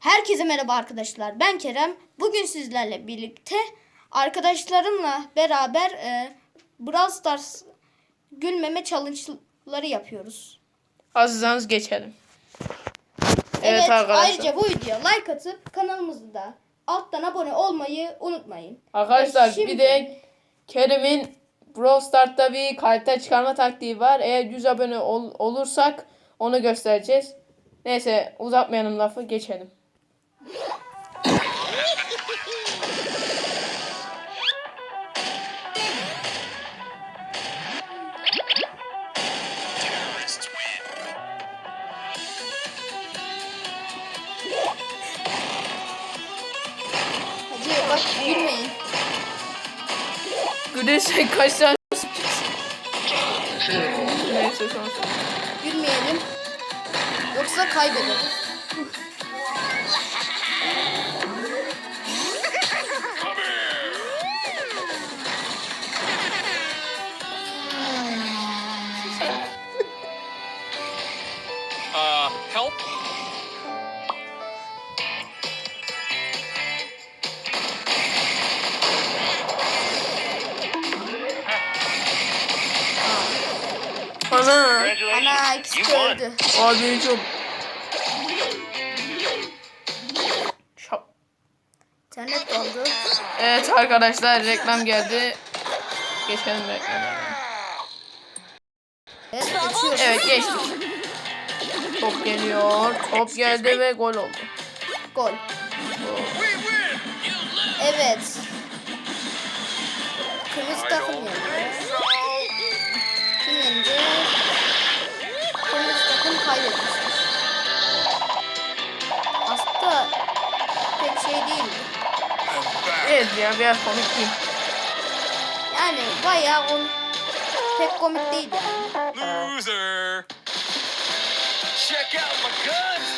Herkese merhaba arkadaşlar. Ben Kerem. Bugün sizlerle birlikte arkadaşlarımla beraber e, Brawl Stars gülmeme challenge'ları yapıyoruz. Azizanız geçelim. Evet, Evet, arkadaşlar. ayrıca bu videoya like atıp kanalımızı da alttan abone olmayı unutmayın. Arkadaşlar Ve şimdi- bir de Kerem'in Brawl Stars'ta bir kalite çıkarma taktiği var. Eğer 100 abone ol- olursak onu göstereceğiz. Neyse uzatmayalım lafı geçelim. Hadi bak gülmeyin. Güneşe kaç tane Neyse sonra. Gülmeyelim. Yoksa kaybederiz. Öldü. Abi çok. Şap. İnternet dondu. Evet arkadaşlar reklam geldi. Geçelim reklama. Evet geçiyoruz. Evet geçtik. Top geliyor. Top geldi ve gol oldu. Gol. Evet. Evet ya biraz komik değil. Yani bayağı on pek komik değil yani. Loser. Check out my guns.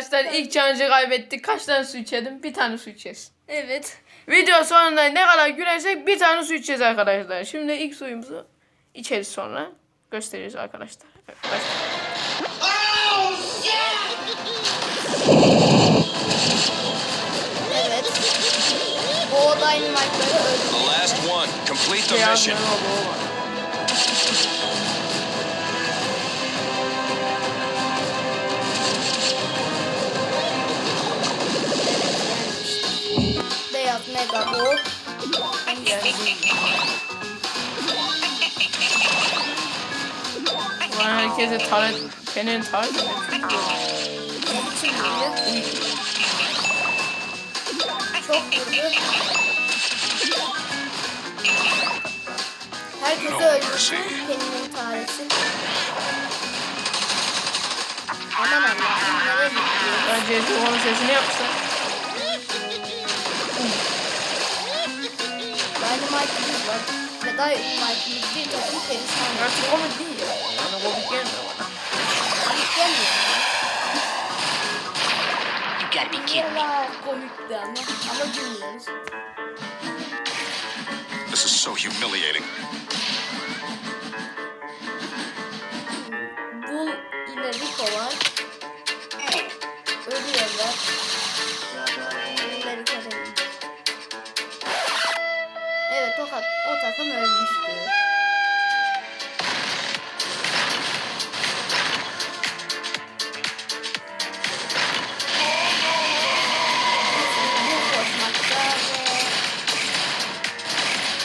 arkadaşlar ilk challenge'ı kaybettik. Kaç tane su içelim? Bir tane su içeceğiz. Evet. Video sonunda ne kadar gülersek bir tane su içeceğiz arkadaşlar. Şimdi ilk suyumuzu içeriz sonra. Gösteririz arkadaşlar. Evet. Evet. O Dynamite'ları öldü. The last one. Complete the mission. Ball. Ulan herkese taret, senin taret? Çok vurdu. Herkesi öldürdü. Peninin tarihsi. Aman Allah'ım nereye gidiyor? Bence onun sesini yapsa. Dynamite'ımız var. Ve Dynamite'ımız bir takım perişan. Gerçi komik değil ya. Yani komik gelmiyor bana. Komik gelmiyor. You gotta be kidding me. Komikti ama. Ama gülmüyoruz. This is so humiliating. Bull ile Rico falan ölmüştü.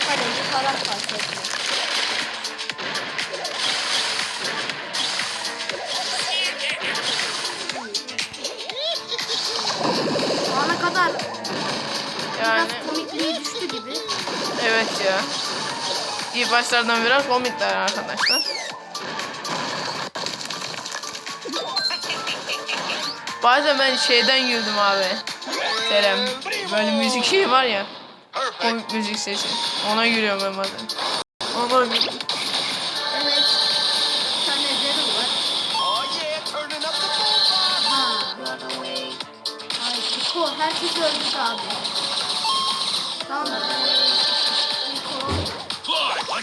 Kaleci falan fark etmiyor. kadar yani... biraz düştü gibi. Evet ya. İlk başlardan biraz komikler arkadaşlar. Bazen ben şeyden güldüm abi. Kerem. Böyle müzik şey var ya. Komik müzik sesi. Ona gülüyorum ben bazen. Ona gülüyorum. Evet. Bir tane Daryl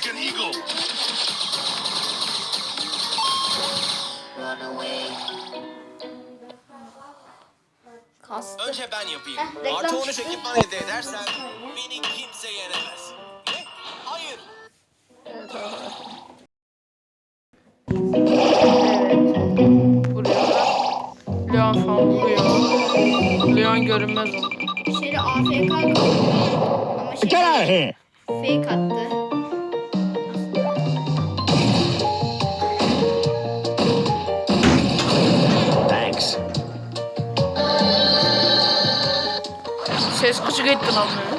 like an eagle. Kastı. Önce ben yapayım. Eh, Artı 13 çıktı. ekipman elde edersen beni kimse yenemez. Ne? Hayır. Evet. Leon falan vuruyor. Leon görünmez oldu. Şeyde AFK kaldı. Ama şey fake attı. Ses kısık etti lan beni.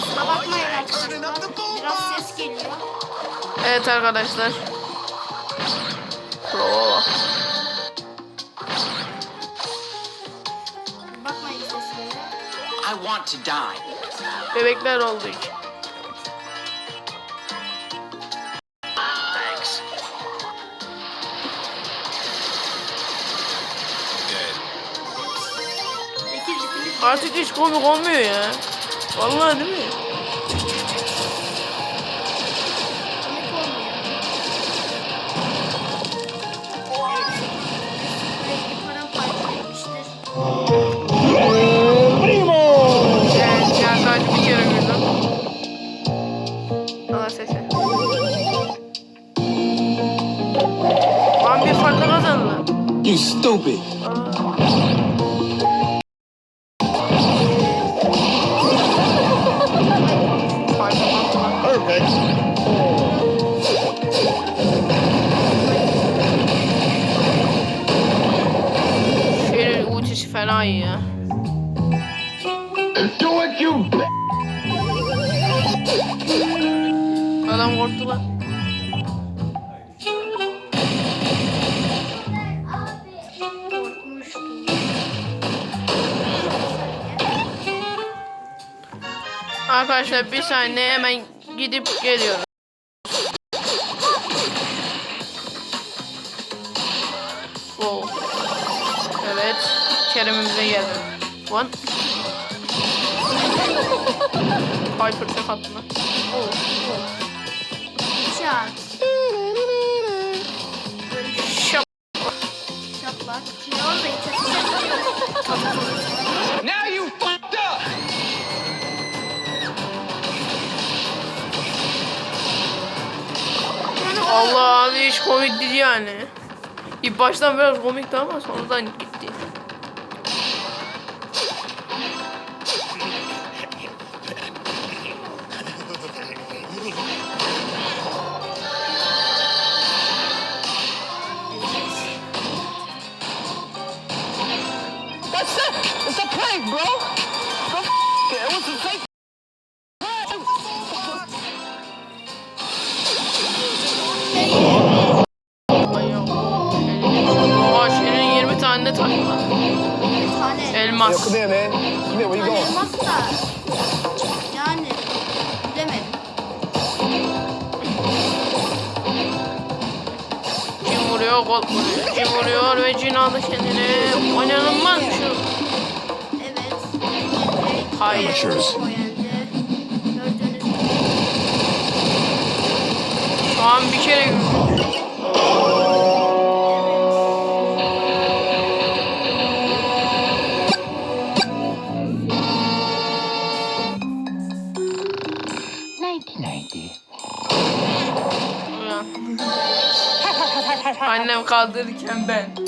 Kusura bakmayın arkadaşlar. Biraz ses geliyor. Evet arkadaşlar. Prova bak. Bakmayın sesine. I want to die. Bebekler oldu Artık hiç komik olmuyor ya. Vallahi değil mi? komik olmuyor. Sürekli fena iyi ya. Do it, you. Adam korktu lan. Arkadaşlar bir saniye hemen gidip geliyorum. Wow. Evet. Kerem'imize geldi. One. Piper tek attı lan. Çak. Şap. Çaplak. Ne çaplak? Now you fucked up. Allah abi hiç komik değil yani. İlk baştan biraz komikti ama sonradan gitti. Prank, bro. F- it. It was a fake. Ay yok. Oha Şirin 20 tane de. Elmas. Come here, man. Come here. Where you going? elmas da. Yani. Bilemedim. Kim vuruyor gol vuruyor. Kim vuruyor ve cin aldı kendine. Oynanılmaz. Hayır. Amateurs. Şu an bir kere. Annem kaldırırken ben.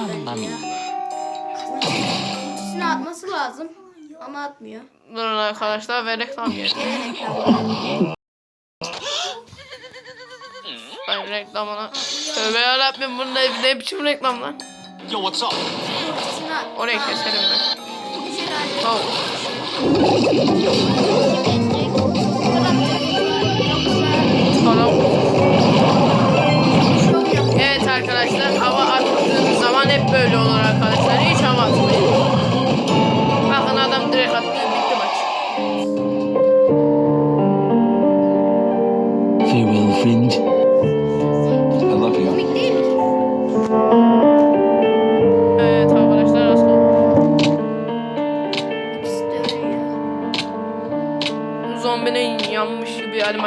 atlıyor. Kutusuna atması lazım. Ama atmıyor. Durun arkadaşlar ve reklam geldi. Ay reklamına. Tövbe yarabbim bu ne, ne biçim reklam lan. Yo what's up? Kutusuna at. Orayı keselim ben. Oh.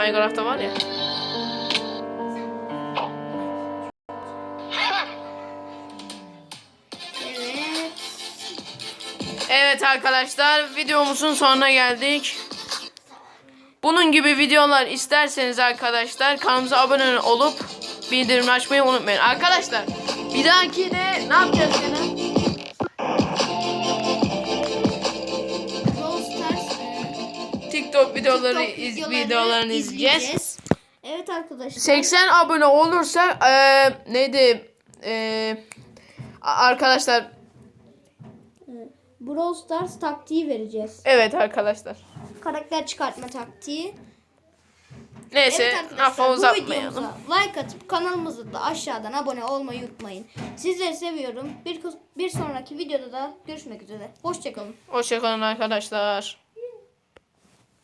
Minecraft'ta var ya. Evet. Arkadaşlar videomuzun sonuna geldik. Bunun gibi videolar isterseniz arkadaşlar kanalımıza abone olup bildirim açmayı unutmayın. Arkadaşlar bir dahaki de ne yapacağız gene? TikTok videoları TikTok iz, videoları videolarını izleyeceğiz. Evet arkadaşlar. 80 abone olursa eee neydi a- arkadaşlar Brawl Stars taktiği vereceğiz. evet arkadaşlar. Karakter çıkartma taktiği. Neyse Evet bu uzatmayalım. like atıp kanalımıza da aşağıdan abone olmayı unutmayın. Sizleri seviyorum. Bir, bir sonraki videoda da görüşmek üzere. Hoşçakalın. Hoşçakalın arkadaşlar.